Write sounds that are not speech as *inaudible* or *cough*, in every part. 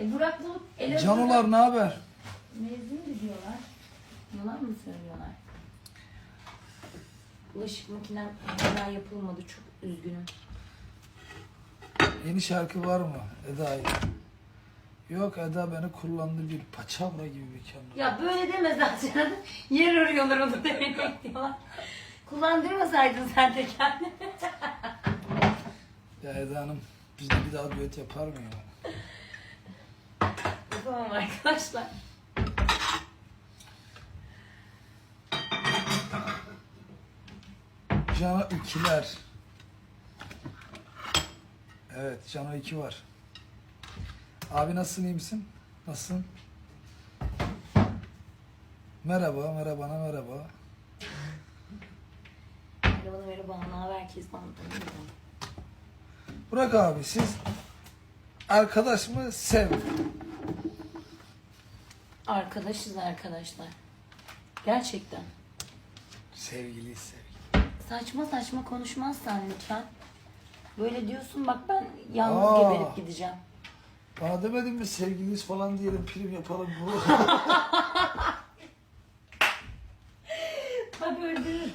E Burak bulup ele Canolar ne haber? Mezun diyorlar? Yalan mı söylüyorlar? Bulaşık makinem hala yapılmadı. Çok üzgünüm. Yeni şarkı var mı Eda'yı? Yok Eda beni kullandı bir paçavra gibi bir kamera. Ya böyle deme zaten. Yer arıyorlar onu demek diyorlar. Kullandırmasaydın sen de kendini. Ya Eda Hanım bizde bir daha düet yapar mı ya? Yapamam arkadaşlar. Cano ikiler. Evet Cano iki var. Abi nasılsın iyi misin? Nasılsın? Merhaba, merhabana merhaba. Merhaba merhaba. Ne haber herkes. Burak abi siz arkadaş mı sev? Arkadaşız arkadaşlar. Gerçekten. Sevgili sevgili. Saçma saçma konuşmazsan lütfen. Böyle diyorsun bak ben yalnız Aa. geberip gideceğim. Bana demedin mi sevgiliyiz falan diyelim prim yapalım. *laughs* Bak öldürürüm.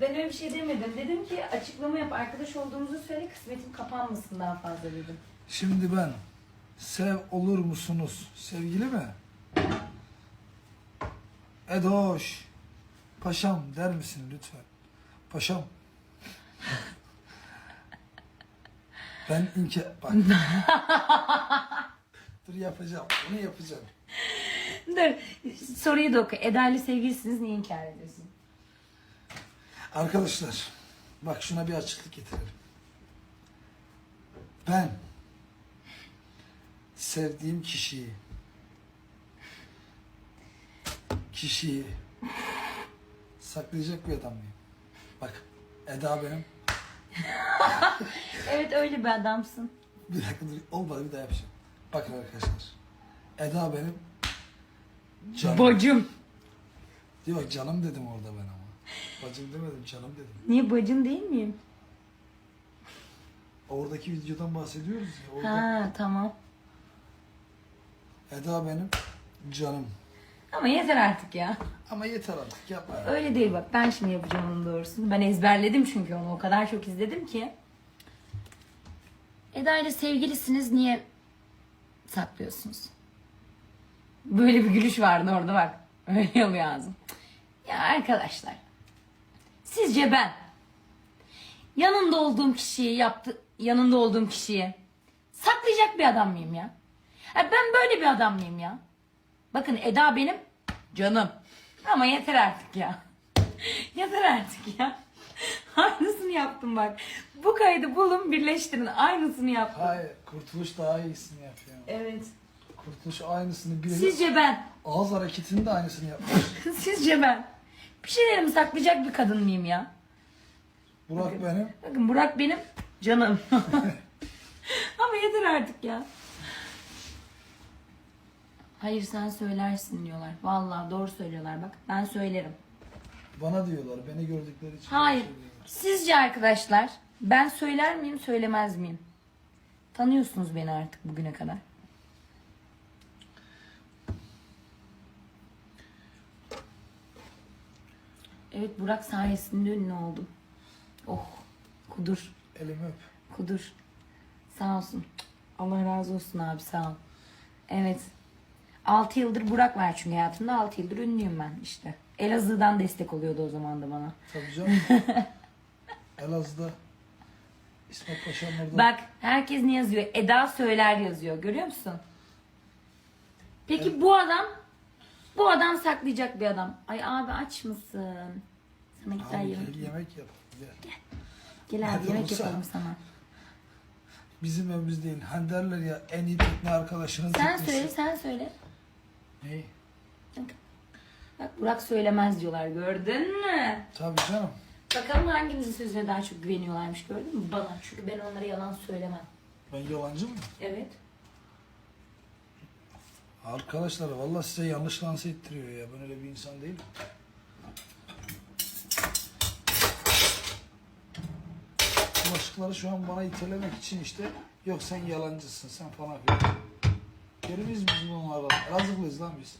Ben öyle bir şey demedim. Dedim ki açıklama yap. Arkadaş olduğumuzu söyle kısmetim kapanmasın daha fazla dedim. Şimdi ben sev olur musunuz? Sevgili mi? Edoş. Paşam der misin lütfen? Paşam. *laughs* ben inke... Bak. Dur yapacağım. Bunu yapacağım. Dur soruyu da oku. Eda ile sevgilisiniz niye inkar ediyorsun? Arkadaşlar. Bak şuna bir açıklık getirelim. Ben sevdiğim kişiyi kişiyi saklayacak bir adam mıyım? Bak Eda benim. *laughs* Evet öyle bir adamsın. Bir dakika dur. Olmadı bir daha yapacağım. Bakın arkadaşlar. Eda benim canım. Bacım. Yok canım dedim orada ben ama. Bacım demedim canım dedim. Niye bacın değil miyim? Oradaki videodan bahsediyoruz ya. Orada Ha tamam. Eda benim canım. Ama yeter artık ya. Ama yeter artık yapma. ya. Öyle değil bak. Ben şimdi yapacağım onun doğrusunu. Ben ezberledim çünkü onu. O kadar çok izledim ki. Eda ile sevgilisiniz niye saklıyorsunuz? Böyle bir gülüş vardı orada bak. Öyle oluyor ağzım. Ya arkadaşlar. Sizce ben yanında olduğum kişiyi yaptı yanında olduğum kişiyi saklayacak bir adam mıyım ya? Ya ben böyle bir adam mıyım ya? Bakın Eda benim canım. Ama yeter artık ya. *laughs* yeter artık ya. *laughs* Aynısını yaptım bak. Bu kaydı bulun birleştirin. Aynısını yaptım. Hayır, Kurtuluş daha iyisini yapıyor. Evet. Kurtuluş aynısını bir Sizce ben, ağız hareketinin de aynısını yapmış. *laughs* sizce ben bir şeylerimi saklayacak bir kadın mıyım ya? Burak benim. Bakın Burak benim canım. Ama yeter artık ya. Hayır sen söylersin diyorlar. Vallahi doğru söylüyorlar bak. Ben söylerim. Bana diyorlar, beni gördükleri için. Hayır. söylüyorlar. Sizce arkadaşlar ben söyler miyim söylemez miyim? Tanıyorsunuz beni artık bugüne kadar. Evet Burak sayesinde ünlü oldum. Oh kudur Elimi öp. kudur. Sağ olsun. Allah razı olsun abi sağ ol. Evet. 6 yıldır Burak var çünkü hayatımda 6 yıldır ünlüyüm ben işte. Elazığ'dan destek oluyordu o zaman da bana. Tabii canım. *laughs* Elazığ'da İsmet Paşa'nın orada. Bak herkes ne yazıyor? Eda söyler yazıyor. Görüyor musun? Peki bu adam bu adam saklayacak bir adam. Ay abi aç mısın? Sana güzel Abi yemek. gel yemek yap. Gel. Gel abi Hadi yemek olsa. yapalım sana. Bizim evimiz değil. Hani derler ya en iyi tekne arkadaşının Sen söyle sen söyle. Neyi? Bak Burak söylemez diyorlar gördün mü? Tabii canım. Bakalım hangimizin sözüne daha çok güveniyorlarmış gördün mü? Bana. Çünkü ben onlara yalan söylemem. Ben yalancı mıyım? Evet. Arkadaşlar vallahi size yanlış lanse ettiriyor ya. Ben öyle bir insan değilim. Bulaşıkları şu an bana itelemek için işte Yok sen yalancısın sen falan filan. Görür müyüz biz bunlarla? Razıklıyız lan biz.